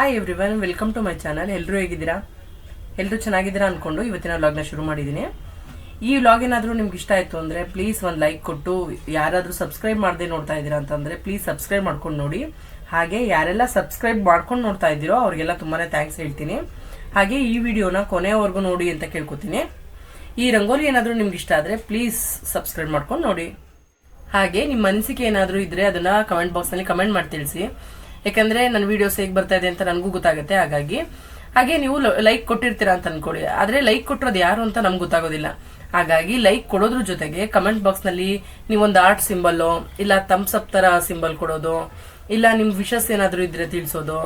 Hi everyone welcome to my channel ಎಲ್ಲರೂ ಹೇಗಿದ್ದೀರಾ? ಎಲ್ಲರೂ ಚೆನ್ನಾಗಿದ್ದೀರಾ ಅಂದ್ಕೊಂಡು ಇವತ್ತಿನ ವ್ಲಾಗ್ನ ಶುರು ಮಾಡಿದ್ದೀನಿ. ಈ ವ್ಲಾಗ್ ಏನಾದರೂ ನಿಮ್ಗೆ ಇಷ್ಟ ಆಯಿತು ಅಂದರೆ ಪ್ಲೀಸ್ ಒಂದು ಲೈಕ್ ಕೊಟ್ಟು, ಯಾರಾದರೂ ಸಬ್ಸ್ಕ್ರೈಬ್ ಮಾಡದೆ ನೋಡ್ತಾ ಇದ್ದೀರಾ ಅಂತಂದರೆ ಪ್ಲೀಸ್ ಸಬ್ಸ್ಕ್ರೈಬ್ ಮಾಡ್ಕೊಂಡು ನೋಡಿ. ಹಾಗೆ ಯಾರೆಲ್ಲ ಸಬ್ಸ್ಕ್ರೈಬ್ ಮಾಡ್ಕೊಂಡು ನೋಡ್ತಾ ಇದ್ದೀರೋ ಅವ್ರಿಗೆಲ್ಲ ತುಂಬಾ ಥ್ಯಾಂಕ್ಸ್ ಹೇಳ್ತೀನಿ. ಹಾಗೆ ಈ ವಿಡಿಯೋನ ಕೊನೆಯವರೆಗೂ ನೋಡಿ ಅಂತ ಕೇಳ್ಕೊತೀನಿ. ಈ ರಂಗೋಲಿ ಏನಾದರೂ ನಿಮ್ಗೆ ಇಷ್ಟ ಆದರೆ ಪ್ಲೀಸ್ ಸಬ್ಸ್ಕ್ರೈಬ್ ಮಾಡ್ಕೊಂಡು ನೋಡಿ. ಹಾಗೆ ನಿಮ್ಮ ಅನಿಸಿಕೆ ಏನಾದರೂ ಇದ್ರೆ ಅದನ್ನು ಕಮೆಂಟ್ ಬಾಕ್ಸ್ನಲ್ಲಿ ಕಮೆಂಟ್ ಮಾಡಿ ತಿಳಿಸಿ. ಯಾಕಂದ್ರೆ ನನ್ನ ವಿಡಿಯೋಸ್ ಹೇಗೆ ಬರ್ತಾ ಇದೆ ಅಂತ ನನಗೂ ಗೊತ್ತಾಗುತ್ತೆ, ಹಾಗಾಗಿ. ಹಾಗೆ ನೀವು ಲೈಕ್ ಕೊಟ್ಟಿರ್ತೀರಾ ಅಂತ ಅನ್ಕೊಳ್ಳಿ. ಆದ್ರೆ ಲೈಕ್ ಕೊಟ್ಟಿರೋದು ಯಾರು ಅಂತ ನಮ್ಗೆ ಗೊತ್ತಾಗೋದಿಲ್ಲ. ಹಾಗಾಗಿ ಲೈಕ್ ಕೊಡೋದ್ರ ಜೊತೆಗೆ ಕಮೆಂಟ್ ಬಾಕ್ಸ್ನಲ್ಲಿ ನೀವೊಂದು ಆರ್ಟ್ ಸಿಂಬಲ್ ಇಲ್ಲ ಥಮ್ಸ್ ಅಪ್ ತರ ಸಿಂಬಲ್ ಕೊಡೋದು, ಇಲ್ಲ ನಿಮ್ ವಿಷಸ್ ಏನಾದರೂ ಇದ್ರೆ ತಿಳಿಸೋದು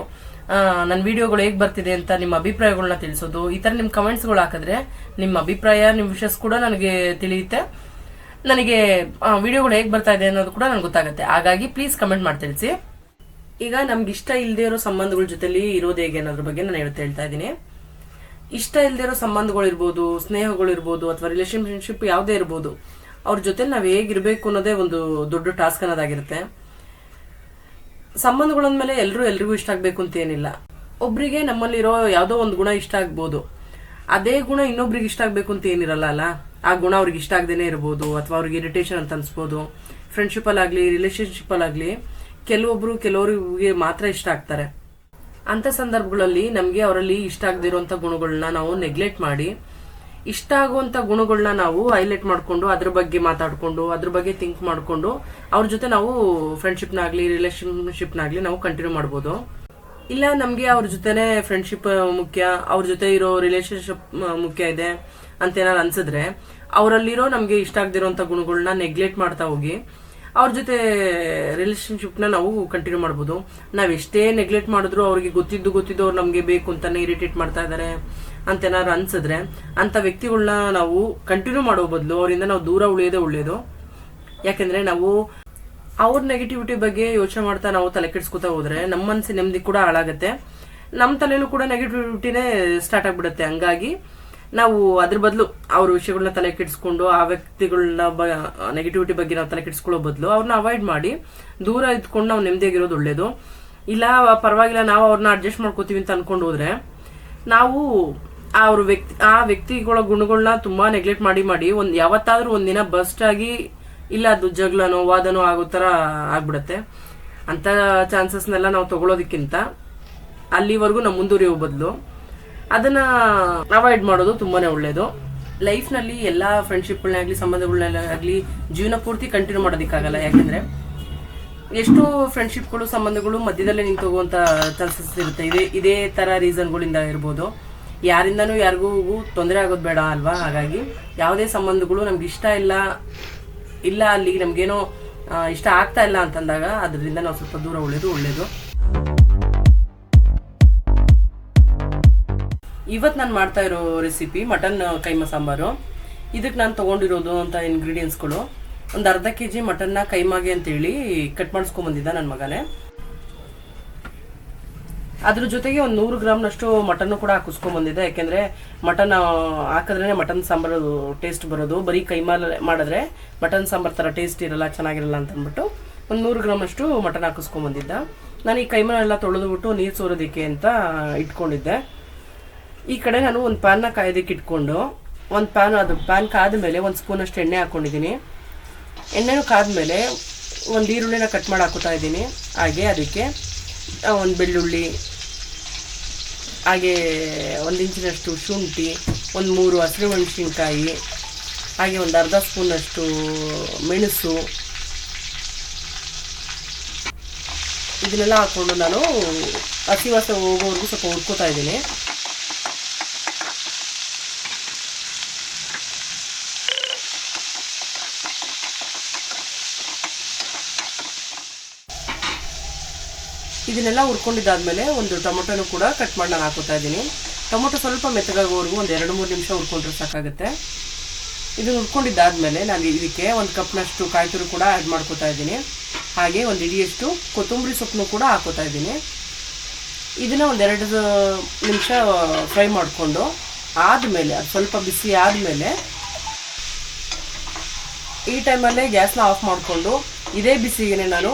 ನನ್ನ ವಿಡಿಯೋಗಳು ಹೇಗೆ ಬರ್ತಿದೆ ಅಂತ ನಿಮ್ಮ ಅಭಿಪ್ರಾಯಗಳನ್ನ ತಿಳಿಸೋದು, ಈ ತರ ನಿಮ್ ಕಮೆಂಟ್ಸ್ಗಳು ಹಾಕಿದ್ರೆ ನಿಮ್ಮ ಅಭಿಪ್ರಾಯ, ನಿಮ್ ವಿಷಸ್ ಕೂಡ ನನಗೆ ತಿಳಿಯುತ್ತೆ. ನನಗೆ ವಿಡಿಯೋಗಳು ಹೇಗೆ ಬರ್ತಾ ಇದೆ ಅನ್ನೋದು ಕೂಡ ನನಗೆ ಗೊತ್ತಾಗುತ್ತೆ. ಹಾಗಾಗಿ ಪ್ಲೀಸ್ ಕಮೆಂಟ್ ಮಾಡಿ ತಿಳಿಸಿ ಈಗ ನಮ್ಗೆ ಇಷ್ಟ ಇಲ್ಲದೆ ಇರೋ ಸಂಬಂಧಗಳ ಜೊತೆಲಿ ಇರೋದು ಹೇಗೆ ಅನ್ನೋದ್ರ ಬಗ್ಗೆ ನಾನು ಹೇಳ್ತಾ ಹೇಳ್ತಾ ಇದ್ದೀನಿ. ಇಷ್ಟ ಇಲ್ಲದೆ ಇರೋ ಸಂಬಂಧಗಳು ಇರ್ಬೋದು, ಸ್ನೇಹಗಳು ಇರ್ಬೋದು ಅಥವಾ ರಿಲೇಶನ್ಶಿಪ್ ಯಾವುದೇ ಇರ್ಬೋದು, ಅವ್ರ ಜೊತೆ ನಾವು ಹೇಗಿರಬೇಕು ಅನ್ನೋದೇ ಒಂದು ದೊಡ್ಡ ಟಾಸ್ಕ್ ಅನ್ನೋದಾಗಿರುತ್ತೆ. ಸಂಬಂಧಗಳಂದ್ಮೇಲೆ ಎಲ್ಲರೂ ಎಲ್ರಿಗೂ ಇಷ್ಟ ಆಗಬೇಕು ಅಂತ ಏನಿಲ್ಲ. ಒಬ್ರಿಗೆ ನಮ್ಮಲ್ಲಿರೋ ಯಾವುದೋ ಒಂದು ಗುಣ ಇಷ್ಟ ಆಗ್ಬೋದು. ಅದೇ ಗುಣ ಇನ್ನೊಬ್ರಿಗೆ ಇಷ್ಟ ಆಗಬೇಕು ಅಂತ ಏನಿರಲ್ಲ ಅಲ್ಲ? ಆ ಗುಣ ಅವ್ರಿಗೆ ಇಷ್ಟ ಆಗದೇನೆ ಇರ್ಬೋದು ಅಥವಾ ಅವ್ರಿಗೆ ಇರಿಟೇಷನ್ ಅಂತ ಅನ್ಸ್ಬೋದು. ಫ್ರೆಂಡ್ಶಿಪ್ಪಲ್ಲಾಗಲಿ ರಿಲೇಷನ್ಶಿಪ್ಪಲ್ಲಾಗಲಿ ಕೆಲವೊಬ್ರು ಕೆಲವರಿಗೆ ಮಾತ್ರ ಇಷ್ಟ ಆಗ್ತಾರೆ. ಅಂತ ಸಂದರ್ಭಗಳಲ್ಲಿ ನಮಗೆ ಅವರಲ್ಲಿ ಇಷ್ಟ ಆಗದಿರುವಂತ ಗುಣಗಳನ್ನ ನಾವು ನೆಗ್ಲೆಕ್ಟ್ ಮಾಡಿ, ಇಷ್ಟ ಆಗುವಂತ ಗುಣಗಳನ್ನ ನಾವು ಹೈಲೈಟ್ ಮಾಡಿಕೊಂಡು, ಅದ್ರ ಬಗ್ಗೆ ಮಾತಾಡಿಕೊಂಡು, ಅದ್ರ ಬಗ್ಗೆ ಥಿಂಕ್ ಮಾಡಿಕೊಂಡು, ಅವ್ರ ಜೊತೆ ನಾವು ಫ್ರೆಂಡ್ಶಿಪ್ನಾಗಲಿ ರಿಲೇಷನ್ಶಿಪ್ನಾಗಲಿ ನಾವು ಕಂಟಿನ್ಯೂ ಮಾಡ್ಬೋದು. ಇಲ್ಲ, ನಮಗೆ ಅವ್ರ ಜೊತೆನೇ ಫ್ರೆಂಡ್ಶಿಪ್ ಮುಖ್ಯ, ಅವ್ರ ಜೊತೆ ಇರೋ ರಿಲೇಶನ್ಶಿಪ್ ಮುಖ್ಯ ಇದೆ ಅಂತ ಏನಾದ್ರು ಅನ್ಸಿದ್ರೆ, ಅವರಲ್ಲಿರೋ ನಮಗೆ ಇಷ್ಟ ಆಗದಿರೋಂಥ ಗುಣಗಳನ್ನ ನೆಗ್ಲೆಕ್ಟ್ ಮಾಡ್ತಾ ಹೋಗಿ ಅವ್ರ ಜೊತೆ ರಿಲೇಶನ್ಶಿಪ್ನ ನಾವು ಕಂಟಿನ್ಯೂ ಮಾಡ್ಬೋದು. ನಾವು ಎಷ್ಟೇ ನೆಗ್ಲೆಕ್ಟ್ ಮಾಡಿದ್ರು ಅವ್ರಿಗೆ ಗೊತ್ತಿದ್ದು ಗೊತ್ತಿದ್ದು ಅವ್ರು ನಮಗೆ ಬೇಕು ಅಂತಾನೆ ಇರಿಟೇಟ್ ಮಾಡ್ತಾ ಅಂತ ಏನಾದ್ರು ಅನ್ಸಿದ್ರೆ ಅಂತ ವ್ಯಕ್ತಿಗಳನ್ನ ನಾವು ಕಂಟಿನ್ಯೂ ಮಾಡೋ ಬದಲು ಅವರಿಂದ ನಾವು ದೂರ ಉಳಿಯೋದೇ ಒಳ್ಳೇದು. ಯಾಕೆಂದ್ರೆ ನಾವು ಅವ್ರ ನೆಗೆಟಿವಿಟಿ ಬಗ್ಗೆ ಯೋಚನೆ ಮಾಡ್ತಾ ನಾವು ತಲೆ ಕೆಡ್ಸ್ಕೊತಾ ಹೋದ್ರೆ ನಮ್ಮ ಮನಸ್ಸಿನ ನೆಮ್ಮದಿ ಕೂಡ ಹಾಳಾಗುತ್ತೆ. ನಮ್ಮ ತಲೆಯಲ್ಲೂ ಕೂಡ ನೆಗೆಟಿವಿಟಿನೇ ಸ್ಟಾರ್ಟ್ ಆಗಿಬಿಡುತ್ತೆ. ಹಂಗಾಗಿ ನಾವು ಅದ್ರ ಬದಲು ಅವ್ರ ವಿಷಯಗಳನ್ನ ತಲೆ ಕೆಡಿಸ್ಕೊಂಡು, ಆ ವ್ಯಕ್ತಿಗಳನ್ನ ನೆಗೆಟಿವಿಟಿ ಬಗ್ಗೆ ನಾವು ತಲೆ ಕೆಡಿಸ್ಕೊಳ್ಳೋ ಬದಲು ಅವ್ರನ್ನ ಅವಾಯ್ಡ್ ಮಾಡಿ, ದೂರ ಇದ್ಕೊಂಡು ನಾವು ನೆಮ್ಮದಿಯಾಗಿರೋದು ಒಳ್ಳೇದು. ಇಲ್ಲ, ಪರವಾಗಿಲ್ಲ, ನಾವು ಅವ್ರನ್ನ ಅಡ್ಜಸ್ಟ್ ಮಾಡ್ಕೋತೀವಿ ಅಂತ ಅನ್ಕೊಂಡು ಹೋದ್ರೆ, ನಾವು ಅವ್ರ ವ್ಯಕ್ತಿ, ಆ ವ್ಯಕ್ತಿಗಳ ಗುಣಗಳನ್ನ ತುಂಬಾ ನೆಗ್ಲೆಕ್ಟ್ ಮಾಡಿ ಮಾಡಿ ಒಂದ್ ಯಾವತ್ತಾದ್ರೂ ಒಂದಿನ ಬಸ್ಟ್ ಆಗಿ, ಇಲ್ಲ, ಅದು ಜಗಳನೋ, ವಾದನೋ ಆಗೋ ತರ ಆಗ್ಬಿಡತ್ತೆ. ಅಂತ ಚಾನ್ಸಸ್ನೆಲ್ಲ ನಾವು ತಗೊಳ್ಳೋದಕ್ಕಿಂತ ಅಲ್ಲಿವರೆಗೂ ನಾವು ಮುಂದುವರಿಯೋ ಬದಲು ಅದನ್ನ ಅವಾಯ್ಡ್ ಮಾಡೋದು ತುಂಬಾನೇ ಒಳ್ಳೇದು. ಲೈಫ್ನಲ್ಲಿ ಎಲ್ಲಾ ಸಂಬಂಧಗಳನ್ನೇ ಆಗಲಿ ಜೀವನ ಪೂರ್ತಿ ಕಂಟಿನ್ಯೂ ಮಾಡೋದಕ್ಕಾಗಲ್ಲ. ಯಾಕಂದ್ರೆ ಎಷ್ಟೋ ಫ್ರೆಂಡ್ಶಿಪ್ಗಳು ಸಂಬಂಧಗಳು ಮಧ್ಯದಲ್ಲೇ ನಿಂತು ಹೋಗುವಂತ ಚಾನ್ಸಸ್ ಇರುತ್ತೆ. ಇದೇ ಇದೇ ಥರ ರೀಸನ್ಗಳಿಂದ ಇರ್ಬೋದು. ಯಾರಿಂದನೂ ಯಾರಿಗೂ ತೊಂದರೆ ಆಗೋದು ಬೇಡ ಅಲ್ವಾ? ಹಾಗಾಗಿ ಯಾವುದೇ ಸಂಬಂಧಗಳು ನಮ್ಗೆ ಇಷ್ಟ ಇಲ್ಲ ಇಲ್ಲ ಅಲ್ಲಿ ನಮಗೇನೋ ಇಷ್ಟ ಆಗ್ತಾ ಇಲ್ಲ ಅಂತಂದಾಗ ಅದರಿಂದ ನಾವು ಸ್ವಲ್ಪ ದೂರ ಉಳಿಯೋದು ಒಳ್ಳೇದು. ಇವತ್ತು ನಾನು ಮಾಡ್ತಾ ಇರೋ ರೆಸಿಪಿ ಮಟನ್ ಕೈಮಾ ಸಾಂಬಾರು. ಇದಕ್ಕೆ ನಾನು ತೊಗೊಂಡಿರೋದು ಅಂತ ಇಂಗ್ರೀಡಿಯೆಂಟ್ಸ್ಗಳು ಒಂದು ಅರ್ಧ ಕೆ ಜಿ ಮಟನ್ನ ಕೈಮಾಗೆ ಅಂತೇಳಿ ಕಟ್ ಮಾಡಿಸ್ಕೊಂಬಂದಿದ್ದ ನನ್ನ ಮಗನೇ. ಅದ್ರ ಜೊತೆಗೆ ಒಂದು ನೂರು ಗ್ರಾಮ್ನಷ್ಟು ಮಟನ್ನು ಕೂಡ ಹಾಕಿಸ್ಕೊಂಬಂದಿದ್ದೆ ಯಾಕೆಂದರೆ ಮಟನ್ ಹಾಕಿದ್ರೇ ಮಟನ್ ಸಾಂಬಾರು ಟೇಸ್ಟ್ ಬರೋದು. ಬರೀ ಕೈಮಾಲ ಮಾಡಿದ್ರೆ ಮಟನ್ ಸಾಂಬಾರು ಥರ ಟೇಸ್ಟ್ ಇರಲ್ಲ, ಚೆನ್ನಾಗಿರಲ್ಲ ಅಂತ ಅಂದ್ಬಿಟ್ಟು ಒಂದು ನೂರು ಗ್ರಾಮಷ್ಟು ಮಟನ್ ಹಾಕಿಸ್ಕೊಂಬಂದಿದ್ದ ನಾನು ಈ ಕೈಮಾನೆಲ್ಲ ತೊಳೆದ್ಬಿಟ್ಟು ನೀರು ಸೋರೋದಕ್ಕೆ ಅಂತ ಇಟ್ಕೊಂಡಿದ್ದೆ. ಈ ಕಡೆ ನಾನು ಒಂದು ಪ್ಯಾನ್ನ ಕಾಯೋದಕ್ಕೆ ಇಟ್ಕೊಂಡು, ಒಂದು ಪ್ಯಾನ್ ಅದು ಪ್ಯಾನ್ ಕಾದ ಮೇಲೆ ಒಂದು ಸ್ಪೂನಷ್ಟು ಎಣ್ಣೆ ಹಾಕ್ಕೊಂಡಿದ್ದೀನಿ ಎಣ್ಣೆನೂ ಕಾದ್ಮೇಲೆ ಒಂದು ಈರುಳ್ಳಿನ ಕಟ್ ಮಾಡಿ ಹಾಕೋತಾ ಇದ್ದೀನಿ. ಹಾಗೆ ಅದಕ್ಕೆ ಒಂದು ಬೆಳ್ಳುಳ್ಳಿ, ಹಾಗೆ ಒಂದು ಇಂಚಿನಷ್ಟು ಶುಂಠಿ, ಒಂದು ಮೂರು ಹಸಿರು ಮೆಣಸಿನ್ಕಾಯಿ, ಹಾಗೆ ಒಂದು ಅರ್ಧ ಸ್ಪೂನಷ್ಟು ಮೆಣಸು. ಇದನ್ನೆಲ್ಲ ಹಾಕ್ಕೊಂಡು ನಾನು ಹಸಿ ವಾಸ ಹೋಗೋವರೆಗೂ ಸ್ವಲ್ಪ ಹುಡ್ಕೋತಾ ಇದ್ದೀನಿ. ಇದನ್ನೆಲ್ಲ ಹುರ್ಕೊಂಡಿದ್ದಾದ್ಮೇಲೆ ಒಂದು ಟೊಮೊಟೊನು ಕೂಡ ಕಟ್ ಮಾಡಿ ನಾನು ಹಾಕೋತಾ ಇದ್ದೀನಿ. ಟೊಮೊಟೊ ಸ್ವಲ್ಪ ಮೆತ್ತಗಾಗೋವರೆಗೂ ಒಂದು ಎರಡು ಮೂರು ನಿಮಿಷ ಹುರ್ಕೊಂಡ್ರೆ ಸಾಕಾಗುತ್ತೆ. ಇದು ಹುರ್ಕೊಂಡಿದ್ದಾದ್ಮೇಲೆ ನಾನು ಇದಕ್ಕೆ ಒಂದು ಕಪ್ನಷ್ಟು ಕಾಯಿ ತುರಿ ಕೂಡ ಆ್ಯಡ್ ಮಾಡ್ಕೋತಾ ಇದ್ದೀನಿ. ಹಾಗೆ ಒಂದು ಇಡಿಯಷ್ಟು ಕೊತ್ತಂಬರಿ ಸೊಪ್ಪನ್ನು ಕೂಡ ಹಾಕೋತಾ ಇದ್ದೀನಿ. ಇದನ್ನ ಒಂದೆರಡು ನಿಮಿಷ ಫ್ರೈ ಮಾಡಿಕೊಂಡು ಆದಮೇಲೆ, ಅದು ಸ್ವಲ್ಪ ಬಿಸಿ ಆದಮೇಲೆ ಈ ಟೈಮಲ್ಲೇ ಗ್ಯಾಸ್ನ ಆಫ್ ಮಾಡಿಕೊಂಡು ಇದೇ ಬಿಸಿಗೆ ನಾನು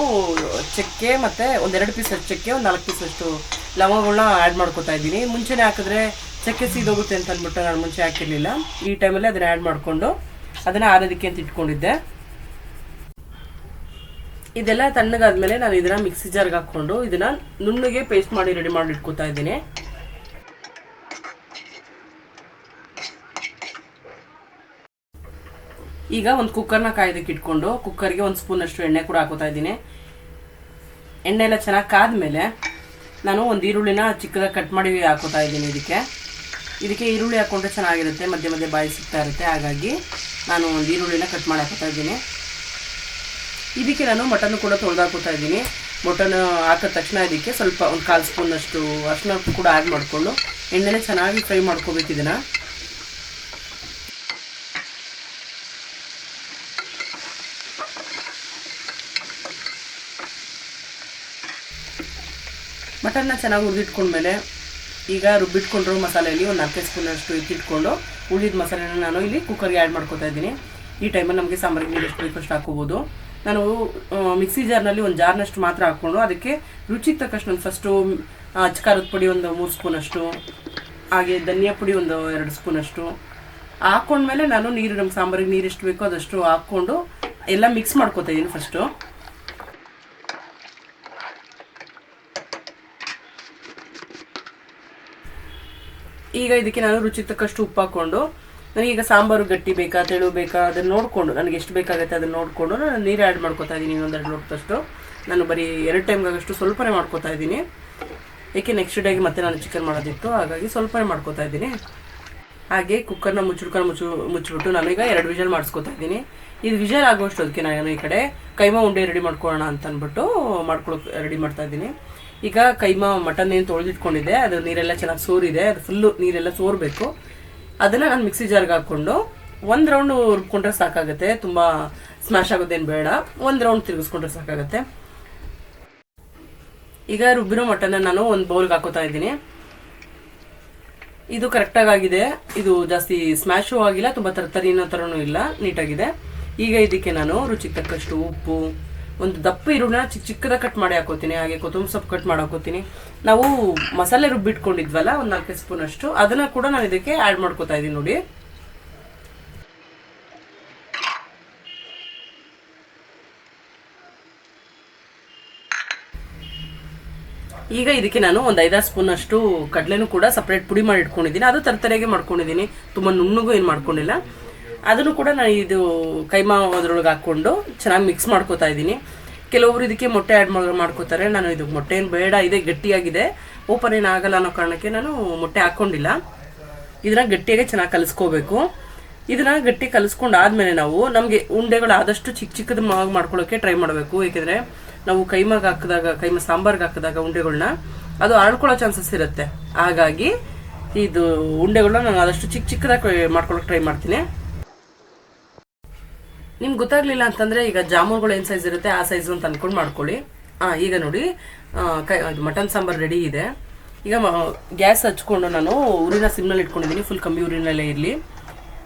ಚಕ್ಕೆ ಮತ್ತು ಒಂದೆರಡು ಪೀಸ್ ಚಕ್ಕೆ, ಒಂದು ನಾಲ್ಕು ಪೀಸಷ್ಟು ಲವಂಗಗಳನ್ನ ಆ್ಯಡ್ ಮಾಡ್ಕೊತಾ ಇದ್ದೀನಿ. ಮುಂಚೆನೇ ಹಾಕಿದ್ರೆ ಚಕ್ಕೆ ಸೀದೋಗುತ್ತೆ ಅಂತ ಅಂದ್ಬಿಟ್ಟು ನಾನು ಮುಂಚೆ ಹಾಕಿರಲಿಲ್ಲ. ಈ ಟೈಮಲ್ಲಿ ಅದನ್ನ ಆ್ಯಡ್ ಮಾಡಿಕೊಂಡು ಅದನ್ನು ಆರೋದಕ್ಕೆ ಅಂತ ಇಟ್ಕೊಂಡಿದ್ದೆ. ಇದೆಲ್ಲ ತಣ್ಣಗಾದ್ಮೇಲೆ ನಾನು ಇದನ್ನ ಮಿಕ್ಸಿ ಜಾರ್ಗೆ ಹಾಕ್ಕೊಂಡು ಇದನ್ನ ನುಣ್ಣಗೆ ಪೇಸ್ಟ್ ಮಾಡಿ ರೆಡಿ ಮಾಡಿ ಇಟ್ಕೊತಾ ಇದ್ದೀನಿ. ಈಗ ಒಂದು ಕುಕ್ಕರ್ನ ಕಾಯ್ದಕ್ಕೆ ಇಟ್ಕೊಂಡು ಕುಕ್ಕರ್ಗೆ ಒಂದು ಸ್ಪೂನಷ್ಟು ಎಣ್ಣೆ ಕೂಡ ಹಾಕೋತಾ ಇದ್ದೀನಿ. ಎಣ್ಣೆ ಎಲ್ಲ ಚೆನ್ನಾಗಿ ಕಾದ್ಮೇಲೆ ನಾನು ಒಂದು ಈರುಳ್ಳಿನ ಚಿಕ್ಕದಾಗಿ ಕಟ್ ಮಾಡಿ ಹಾಕೋತಾ ಇದ್ದೀನಿ ಇದಕ್ಕೆ. ಇದಕ್ಕೆ ಈರುಳ್ಳಿ ಹಾಕ್ಕೊಂಡ್ರೆ ಚೆನ್ನಾಗಿರುತ್ತೆ, ಮಧ್ಯೆ ಮಧ್ಯೆ ಬಾಯಿ ಸಿಗ್ತಾ ಇರುತ್ತೆ. ಹಾಗಾಗಿ ನಾನು ಒಂದು ಈರುಳ್ಳಿನ ಕಟ್ ಮಾಡಿ ಹಾಕೋತಾ ಇದ್ದೀನಿ. ಇದಕ್ಕೆ ನಾನು ಮಟನ್ ಕೂಡ ತೊಳೆದು ಹಾಕೋತಾ ಇದ್ದೀನಿ. ಮಟನ್ ಹಾಕಿದ ತಕ್ಷಣ ಇದಕ್ಕೆ ಸ್ವಲ್ಪ ಒಂದು ಕಾಲು ಸ್ಪೂನಷ್ಟು ಅರ್ಶಿನ ಕೂಡ ಆ್ಯಡ್ ಮಾಡಿಕೊಂಡು ಎಣ್ಣೆನೇ ಚೆನ್ನಾಗಿ ಫ್ರೈ ಮಾಡ್ಕೋಬೇಕು ಇದನ್ನು. ಮಟನ್ನ ಚೆನ್ನಾಗಿ ಹುರಿದಿಟ್ಕೊಂಡ್ಮೇಲೆ ಈಗ ರುಬ್ಬಿಟ್ಕೊಂಡಿರೋ ಮಸಾಲೆಯಲ್ಲಿ ಒಂದು ನಾಲ್ಕೈದು ಸ್ಪೂನಷ್ಟು ಇಟ್ಟಿಟ್ಕೊಂಡು ಉಳಿದ ಮಸಾಲೆನ ನಾನು ಇಲ್ಲಿ ಕುಕ್ಕರ್ಗೆ ಆ್ಯಡ್ ಮಾಡ್ಕೊತಾ ಇದ್ದೀನಿ. ಈ ಟೈಮಲ್ಲಿ ನಮಗೆ ಸಾಂಬಾರಿಗೆ ನೀರು ಎಷ್ಟು ಬೇಕಷ್ಟು ಹಾಕೋಬೋದು ನಾನು ಮಿಕ್ಸಿ ಜಾರ್ನಲ್ಲಿ ಒಂದು ಜಾರ್ನಷ್ಟು ಮಾತ್ರ ಹಾಕ್ಕೊಂಡು ಅದಕ್ಕೆ ರುಚಿಗೆ ತಕ್ಕಷ್ಟು ಒಂದು ಫಸ್ಟು ಅಚ್ಕಾರದ ಪುಡಿ ಒಂದು ಮೂರು ಸ್ಪೂನಷ್ಟು, ಹಾಗೆ ಧನಿಯಾ ಪುಡಿ ಒಂದು ಎರಡು ಸ್ಪೂನಷ್ಟು. ಹಾಕ್ಕೊಂಡ್ಮೇಲೆ ನಾನು ನೀರು ನಮ್ಮ ಸಾಂಬಾರಿಗೆ ನೀರು ಎಷ್ಟು ಬೇಕೋ ಅದಷ್ಟು ಹಾಕ್ಕೊಂಡು ಎಲ್ಲ ಮಿಕ್ಸ್ ಮಾಡ್ಕೋತಾ ಇದ್ದೀನಿ ಫಸ್ಟು ಈಗ ಇದಕ್ಕೆ ನಾನು ರುಚಿಗೆ ತಕ್ಕಷ್ಟು ಉಪ್ಪು ಹಾಕ್ಕೊಂಡು ನನಗೀಗ ಸಾಂಬಾರು ಗಟ್ಟಿ ಬೇಕಾ, ತೆಳು ಬೇಕಾ, ಅದನ್ನು ನೋಡಿಕೊಂಡು, ನನಗೆ ಎಷ್ಟು ಬೇಕಾಗುತ್ತೆ ಅದನ್ನು ನೋಡಿಕೊಂಡು ನಾನು ನೀರು ಆ್ಯಡ್ ಮಾಡ್ಕೊತಾ ಇದ್ದೀನಿ ಇನ್ನೊಂದೆರಡು ಲೋಟದಷ್ಟು ನಾನು ಬರೀ ಎರಡು ಟೈಮ್ಗಾಗಷ್ಟು ಸ್ವಲ್ಪನೇ ಮಾಡ್ಕೊತಾ ಇದ್ದೀನಿ. ಏಕೆ ನೆಕ್ಸ್ಟ್ ಡೇಗೆ ಮತ್ತೆ ನಾನು ಚಿಕನ್ ಮಾಡೋದಿತ್ತು, ಹಾಗಾಗಿ ಸ್ವಲ್ಪನೇ ಮಾಡ್ಕೋತಾ ಇದ್ದೀನಿ. ಹಾಗೆ ಕುಕ್ಕರ್ನ ಮುಚ್ಚಿಡ್ಕೊಂಡು ಮುಚ್ಚು, ಮುಚ್ಚಿಬಿಟ್ಟು ನಾನೀಗ ಎರಡು ವಿಷಲ್ ಮಾಡಿಸ್ಕೊತಾ ಇದ್ದೀನಿ. ಇದು ವಿಷಲ್ ಆಗುವಷ್ಟು ಅದಕ್ಕೆ ನಾನು ಈ ಕಡೆ ಕೈಮಾ ಉಂಡೆ ರೆಡಿ ಮಾಡ್ಕೊಳ್ಳೋಣ ಅಂತ ಅಂದ್ಬಿಟ್ಟು ಮಾಡ್ಕೊಳಕ್ಕೆ ರೆಡಿ ಮಾಡ್ತಾ ಇದ್ದೀನಿ. ಈಗ ಕೈಮಾ ಮಟನ್ ಏನು ತೊಳೆದಿಟ್ಕೊಂಡಿದೆ ಅದು ನೀರೆಲ್ಲ ಚೆನ್ನಾಗಿ ಸೋರಿದೆ, ಅದು ಫುಲ್ಲು ನೀರೆಲ್ಲ ಸೋರಬೇಕು. ಅದನ್ನು ನಾನು ಮಿಕ್ಸಿ ಜಾರ್ಗೆ ಹಾಕ್ಕೊಂಡು ಒಂದು ರೌಂಡ್ ರುಬ್ಕೊಂಡ್ರೆ ಸಾಕಾಗುತ್ತೆ, ತುಂಬ ಸ್ಮ್ಯಾಶ್ ಆಗೋದೇನು ಬೇಡ. ಒಂದು ರೌಂಡ್ ತಿರುಗಿಸ್ಕೊಂಡ್ರೆ ಸಾಕಾಗುತ್ತೆ. ಈಗ ರುಬ್ಬಿರೋ ಮಟನ್ನ ನಾನು ಒಂದು ಬೌಲ್ಗೆ ಹಾಕೋತಾ ಇದ್ದೀನಿ. ಇದು ಕರೆಕ್ಟಾಗಿ ಆಗಿದೆ. ಇದು ಜಾಸ್ತಿ ಸ್ಮ್ಯಾಶು ಆಗಿಲ್ಲ, ತುಂಬ ತರತರಿನ ಥರನೂ ಇಲ್ಲ, ನೀಟಾಗಿದೆ. ಈಗ ಇದಕ್ಕೆ ನಾನು ರುಚಿಗೆ ತಕ್ಕಷ್ಟು ಉಪ್ಪು ಒಂದು ದಪ್ಪ ಈರುಳ್ಳಿನ ಚಿಕ್ಕ ಚಿಕ್ಕದ ಕಟ್ ಮಾಡಿ ಹಾಕೋತೀನಿ. ಹಾಗೆ ಕೊತ್ತಂಬರಿ ಸೊಪ್ಪು ಕಟ್ ಮಾಡಿ ಹಾಕೋತೀನಿ. ನಾವು ಮಸಾಲೆ ರುಬ್ಬಿಟ್ಕೊಂಡಿದ್ವಲ್ಲ ಒಂದು ನಾಲ್ಕೈದು ಸ್ಪೂನ್ ಅಷ್ಟು ಅದನ್ನ ಕೂಡ ನಾನು ಇದಕ್ಕೆ ಆ್ಯಡ್ ಮಾಡ್ಕೋತಾ ಇದ್ದೀನಿ ನೋಡಿ. ಈಗ ಇದಕ್ಕೆ ನಾನು ಒಂದು ಐದಾರು ಸ್ಪೂನ್ ಅಷ್ಟು ಕಡಲೆನೂ ಕೂಡ ಸಪ್ರೇಟ್ ಪುಡಿ ಮಾಡಿ ಇಟ್ಕೊಂಡಿದ್ದೀನಿ. ಅದು ತರತರೆಗೆ ಮಾಡ್ಕೊಂಡಿದ್ದೀನಿ. ತುಂಬ ನುಣ್ಣಗೂ ಏನು ಮಾಡ್ಕೊಂಡಿಲ್ಲ. ಅದನ್ನು ಕೂಡ ನಾನು ಇದು ಕೈಮಾ ಅದ್ರೊಳಗೆ ಹಾಕ್ಕೊಂಡು ಚೆನ್ನಾಗಿ ಮಿಕ್ಸ್ ಮಾಡ್ಕೋತಾ ಇದ್ದೀನಿ. ಕೆಲವೊಬ್ರು ಇದಕ್ಕೆ ಮೊಟ್ಟೆ ಆ್ಯಡ್ ಮಾಡ್ಕೋತಾರೆ. ನಾನು ಇದು ಮೊಟ್ಟೆ ಏನು ಬೇಡ, ಇದೆ ಗಟ್ಟಿಯಾಗಿದೆ. ಓಪನ್ ಏನು ಆಗಲ್ಲ ಅನ್ನೋ ಕಾರಣಕ್ಕೆ ನಾನು ಮೊಟ್ಟೆ ಹಾಕ್ಕೊಂಡಿಲ್ಲ. ಇದನ್ನ ಗಟ್ಟಿಯಾಗಿ ಚೆನ್ನಾಗಿ ಕಲಿಸ್ಕೋಬೇಕು. ಇದನ್ನ ಗಟ್ಟಿ ಕಲಿಸ್ಕೊಂಡು ಆದ್ಮೇಲೆ ನಾವು ನಮಗೆ ಉಂಡೆಗಳು ಆದಷ್ಟು ಚಿಕ್ಕ ಚಿಕ್ಕದ ಮಾಗ್ ಮಾಡ್ಕೊಳ್ಳೋಕೆ ಟ್ರೈ ಮಾಡಬೇಕು. ಏಕೆಂದರೆ ನಾವು ಕೈಮಾಗ ಹಾಕಿದಾಗ, ಕೈಮ ಸಾಂಬಾರ್ಗೆ ಹಾಕಿದಾಗ ಉಂಡೆಗಳನ್ನ ಅದು ಅರಳ್ಕೊಳ್ಳೋ ಚಾನ್ಸಸ್ ಇರುತ್ತೆ. ಹಾಗಾಗಿ ಇದು ಉಂಡೆಗಳನ್ನ ನಾನು ಆದಷ್ಟು ಚಿಕ್ಕ ಚಿಕ್ಕದಾಗಿ ಮಾಡ್ಕೊಳ್ಳೋಕೆ ಟ್ರೈ ಮಾಡ್ತೀನಿ. ನಿಮ್ಗೆ ಗೊತ್ತಾಗ್ಲಿಲ್ಲ ಅಂತಂದ್ರೆ ಈಗ ಜಾಮೂನ್ಗಳು ಏನು ಸೈಜ್ ಇರುತ್ತೆ, ಆ ಸೈಜ್ ಅಂತ ಅನ್ಕೊಂಡು ಮಾಡ್ಕೊಳ್ಳಿ. ಆ, ಈಗ ನೋಡಿ ಮಟನ್ ಸಾಂಬಾರ್ ರೆಡಿ ಇದೆ. ಈಗ ಗ್ಯಾಸ್ ಹಚ್ಕೊಂಡು ನಾನು ಉರಿನ ಸಿಮ್ನಲ್ಲಿ ಇಟ್ಕೊಂಡಿದ್ದೀನಿ ಫುಲ್ ಕಮ್ಮಿ ಉರಿನಲ್ಲೇ ಇರಲಿ.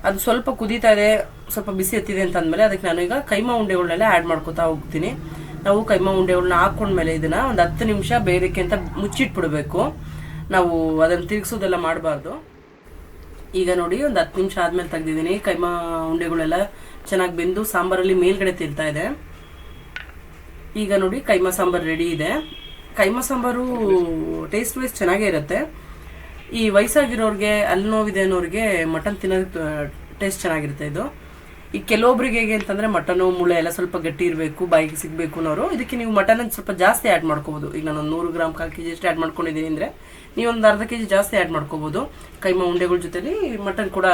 ಅದು ಸ್ವಲ್ಪ ಕುದೀತಾ ಇದೆ, ಸ್ವಲ್ಪ ಬಿಸಿ ಎತ್ತಿದೆ ಅಂತ ಅಂದಮೇಲೆ ಅದಕ್ಕೆ ನಾನು ಈಗ ಕೈಮಾ ಉಂಡೆಗಳನ್ನೆಲ್ಲ ಆ್ಯಡ್ ಮಾಡ್ಕೊತಾ ಹೋಗ್ತೀನಿ. ನಾವು ಕೈಮಾ ಉಂಡೆಗಳನ್ನ ಹಾಕ್ಕೊಂಡ್ಮೇಲೆ ಇದನ್ನು ಒಂದು ಹತ್ತು ನಿಮಿಷ ಬೇಯಲಿಕ್ಕೆ ಅಂತ ಮುಚ್ಚಿಟ್ಬಿಡಬೇಕು. ನಾವು ಅದನ್ನು ತಿರುಗಿಸೋದೆಲ್ಲ ಮಾಡಬಾರ್ದು. ಈಗ ನೋಡಿ, ಒಂದು ಹತ್ತು ನಿಮಿಷ ಆದಮೇಲೆ ತೆಗ್ದಿದ್ದೀನಿ. ಕೈಮಾ ಉಂಡೆಗಳೆಲ್ಲ ಚೆನ್ನಾಗಿ ಬೆಂದು ಸಾಂಬಾರಲ್ಲಿ ಮೇಲ್ಗಡೆ ತಿರ್ತಾ ಇದೆ. ಈಗ ನೋಡಿ, ಕೈಮ ಸಾಂಬಾರು ರೆಡಿ ಇದೆ. ಕೈಮ ಸಾಂಬಾರು ಟೇಸ್ಟ್ ವೈಸ್ ಚೆನ್ನಾಗೇ ಇರುತ್ತೆ. ಈ ವಯಸ್ಸಾಗಿರೋರಿಗೆ, ಅಲ್ಲಿ ನೋವಿದೆ ಅನ್ನೋರಿಗೆ ಮಟನ್ ತಿನ್ನೋದು ಟೇಸ್ಟ್ ಚೆನ್ನಾಗಿರುತ್ತೆ ಇದು. ಈ ಕೆಲವೊಬ್ರಿಗೆ ಹೇಗೆ ಅಂತಂದ್ರೆ, ಮಟನು ಮುಳೆ ಎಲ್ಲ ಸ್ವಲ್ಪ ಗಟ್ಟಿ ಇರಬೇಕು, ಬಾಯಿಗೆ ಸಿಗಬೇಕು ಅನ್ನೋರು, ಇದಕ್ಕೆ ನೀವು ಮಟನ್ ಸ್ವಲ್ಪ ಜಾಸ್ತಿ ಆ್ಯಡ್ ಮಾಡ್ಕೋಬೋದು. ಈಗ ನಾನು ನೂರು ಗ್ರಾಮ್ ಕಾಲು ಕೆ ಜಿ ಅಷ್ಟು ಆ್ಯಡ್ ಮಾಡ್ಕೊಂಡಿದ್ದೀನಿ ಅಂದರೆ, ನೀವು ಒಂದು ಅರ್ಧ ಕೆ ಜಿ ಜಾಸ್ತಿ ಆ್ಯಡ್ ಮಾಡ್ಕೋಬೋದು. ಕೈಮ ಉಂಡೆಗಳ ಜೊತೆಲಿ ಮಟನ್ ಕೂಡ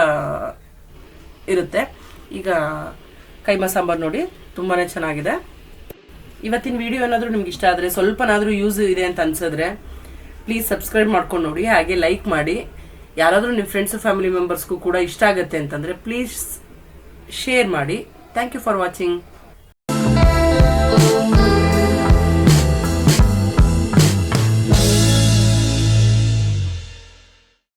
ಇರುತ್ತೆ. ಈಗ ಕೈಮಾ ಸಾಂಬಾರು ನೋಡಿ ತುಂಬಾ ಚೆನ್ನಾಗಿದೆ. ಇವತ್ತಿನ ವಿಡಿಯೋ ಏನಾದರೂ ನಿಮ್ಗೆ ಇಷ್ಟ ಆದರೆ, ಸ್ವಲ್ಪನಾದರೂ ಯೂಸ್ ಇದೆ ಅಂತ ಅನ್ಸಿದ್ರೆ ಪ್ಲೀಸ್ ಸಬ್ಸ್ಕ್ರೈಬ್ ಮಾಡ್ಕೊಂಡು ನೋಡಿ, ಹಾಗೆ ಲೈಕ್ ಮಾಡಿ. ಯಾರಾದರೂ ನಿಮ್ಮ ಫ್ರೆಂಡ್ಸ್ ಫ್ಯಾಮಿಲಿ ಮೆಂಬರ್ಸ್ಗೂ ಕೂಡ ಇಷ್ಟ ಆಗುತ್ತೆ ಅಂತಂದರೆ ಪ್ಲೀಸ್ ಶೇರ್ ಮಾಡಿ. Thank you for watching